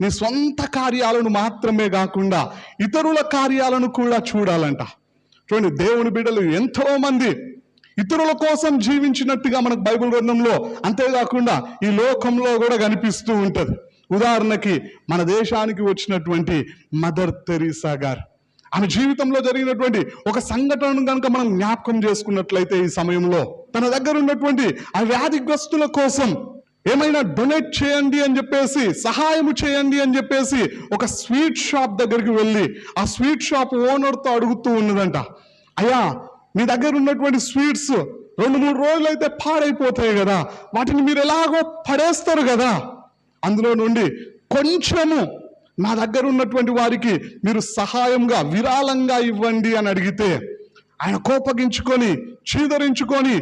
నీ సొంత కార్యాలను మాత్రమే కాకుండా ఇతరుల కార్యాలను కూడా చూడాలంట. చూడండి దేవుని బిడ్డలు ఎంతో మంది ఇతరుల కోసం జీవించినట్టుగా మనకు బైబిల్ గ్రంథంలో అంతేకాకుండా ఈ లోకంలో కూడా కనిపిస్తూ ఉంటుంది. ఉదాహరణకి మన దేశానికి వచ్చినటువంటి మదర్ తెరీసా గారు. ఆమె జీవితంలో జరిగినటువంటి ఒక సంఘటనను కనుక మనం జ్ఞాపకం చేసుకున్నట్లయితే ఈ సమయంలో తన దగ్గర ఉన్నటువంటి ఆ వ్యాధిగ్రస్తుల కోసం ఏమైనా డొనేట్ చేయండి అని చెప్పేసి సహాయం చేయండి అని చెప్పేసి ఒక స్వీట్ షాప్ దగ్గరికి వెళ్ళి ఆ స్వీట్ షాప్ ఓనర్తో అడుగుతూ ఉన్నదంట. అయ్యా మీ దగ్గర ఉన్నటువంటి స్వీట్స్ రెండు మూడు రోజులు అయితే పాడైపోతాయి కదా వాటిని మీరు ఎలాగో పడేస్తారు కదా. అందులో నుండి కొంచెము నా దగ్గర ఉన్నటువంటి వారికి మీరు సహాయంగా విరాళంగా ఇవ్వండి అని అడిగితే ఆయన కోపగించుకొని చీదరించుకొని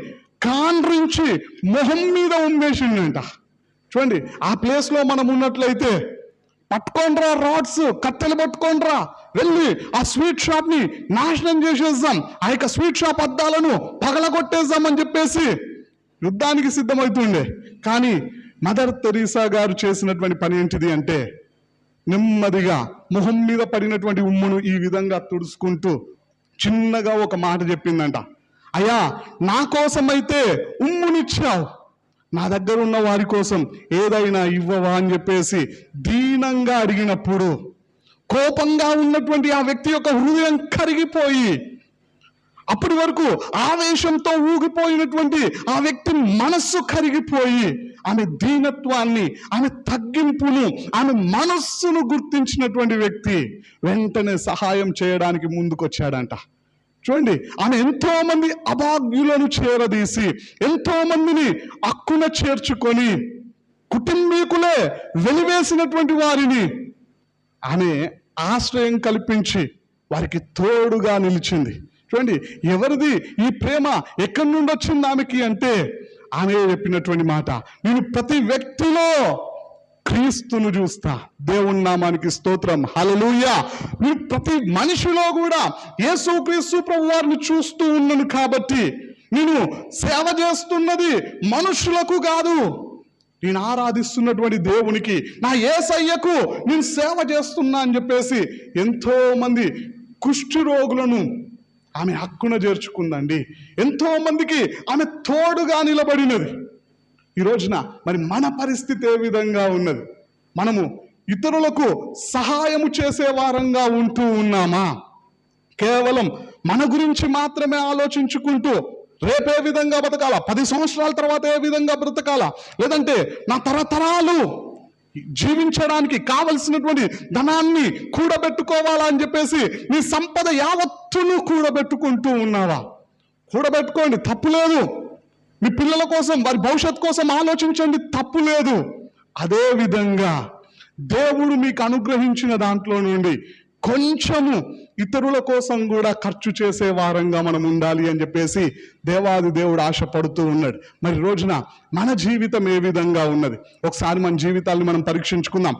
కాండ్రించి మొహం మీద ఉమ్మేసిండంట. చూడండి ఆ ప్లేస్లో మనం ఉన్నట్లయితే పట్టుకోండ్రా రాడ్స్ కట్టెలు పట్టుకోండ్రా వెళ్ళి ఆ స్వీట్ షాప్ని నాశనం చేసేద్దాం ఆ యొక్క స్వీట్ షాప్ అద్దాలను పగలగొట్టేద్దాం అని చెప్పేసి యుద్ధానికి సిద్ధమవుతుండే. కానీ మదర్ తెరీసా గారు చేసినటువంటి పని ఏంటిది అంటే నెమ్మదిగా మొహం మీద పడినటువంటి ఉమ్మును ఈ విధంగా తుడుచుకుంటూ చిన్నగా ఒక మాట చెప్పిందంట. అయ్యా నా కోసమైతే ఉమ్మునిచ్చావు నా దగ్గర ఉన్న వారి కోసం ఏదైనా ఇవ్వవా అని చెప్పేసి దీనంగా అడిగినప్పుడు కోపంగా ఉన్నటువంటి ఆ వ్యక్తి యొక్క హృదయం కరిగిపోయి అప్పటి వరకు ఆవేశంతో ఊగిపోయినటువంటి ఆ వ్యక్తి మనస్సు కరిగిపోయి ఆమె దీనత్వాన్ని ఆమె తగ్గింపును ఆమె మనస్సును గుర్తించినటువంటి వ్యక్తి వెంటనే సహాయం చేయడానికి ముందుకొచ్చాడంట. చూడండి ఆమె ఎంతో మంది అభాగ్యులను చేరదీసి ఎంతో మందిని అక్కున చేర్చుకొని కుటుంబీకులే వెలివేసినటువంటి వారిని ఆమె ఆశ్రయం కల్పించి వారికి తోడుగా నిలిచింది. చూడండి ఎవరిది ఈ ప్రేమ ఎక్కడి నుండి వచ్చింది ఆమెకి అంటే ఆమె చెప్పినటువంటి మాట నేను ప్రతి వ్యక్తిలో క్రీస్తును చూస్తా. దేవుని నామానికి స్తోత్రం. హలలుయ నేను ప్రతి మనిషిలో కూడా యేసు క్రీస్తు ప్రభు వారిని చూస్తూ ఉన్నాను కాబట్టి నేను సేవ చేస్తున్నది మనుషులకు కాదు. నేను ఆరాధిస్తున్నటువంటి దేవునికి నా ఏసయ్యకు నేను సేవ చేస్తున్నా అని చెప్పేసి ఎంతో మంది కుష్టి రోగులను ఆమె హక్కున చేర్చుకుందండి. ఎంతో మందికి ఆమె తోడుగా నిలబడినది. ఈ రోజున మరి మన పరిస్థితి ఏ విధంగా ఉన్నది? మనము ఇతరులకు సహాయము చేసే వారంగా ఉంటూ ఉన్నామా? కేవలం మన గురించి మాత్రమే ఆలోచించుకుంటూ రేపే విధంగా బ్రతకాలా పది సంవత్సరాల తర్వాత ఏ విధంగా బ్రతకాలా? లేదంటే నా తరతరాలు జీవించడానికి కావలసినటువంటి ధనాన్ని కూడబెట్టుకోవాలా అని చెప్పేసి నీ సంపద యావత్తును కూడబెట్టుకుంటూ ఉన్నావా? కూడబెట్టుకోండి తప్పు లేదు. మీ పిల్లల కోసం వారి భవిష్యత్ కోసం ఆలోచించండి తప్పు లేదు. అదే విధంగా దేవుడు మీకు అనుగ్రహించిన దాంట్లో నుండి కొంచెము ఇతరుల కోసం కూడా ఖర్చు చేసే వారంగా మనం ఉండాలి అని చెప్పేసి దేవాది దేవుడు ఆశపడుతూ ఉన్నాడు. మరి రోజున మన జీవితం ఏ విధంగా ఉన్నది? ఒకసారి మన జీవితాన్ని మనం పరీక్షించుకుందాం.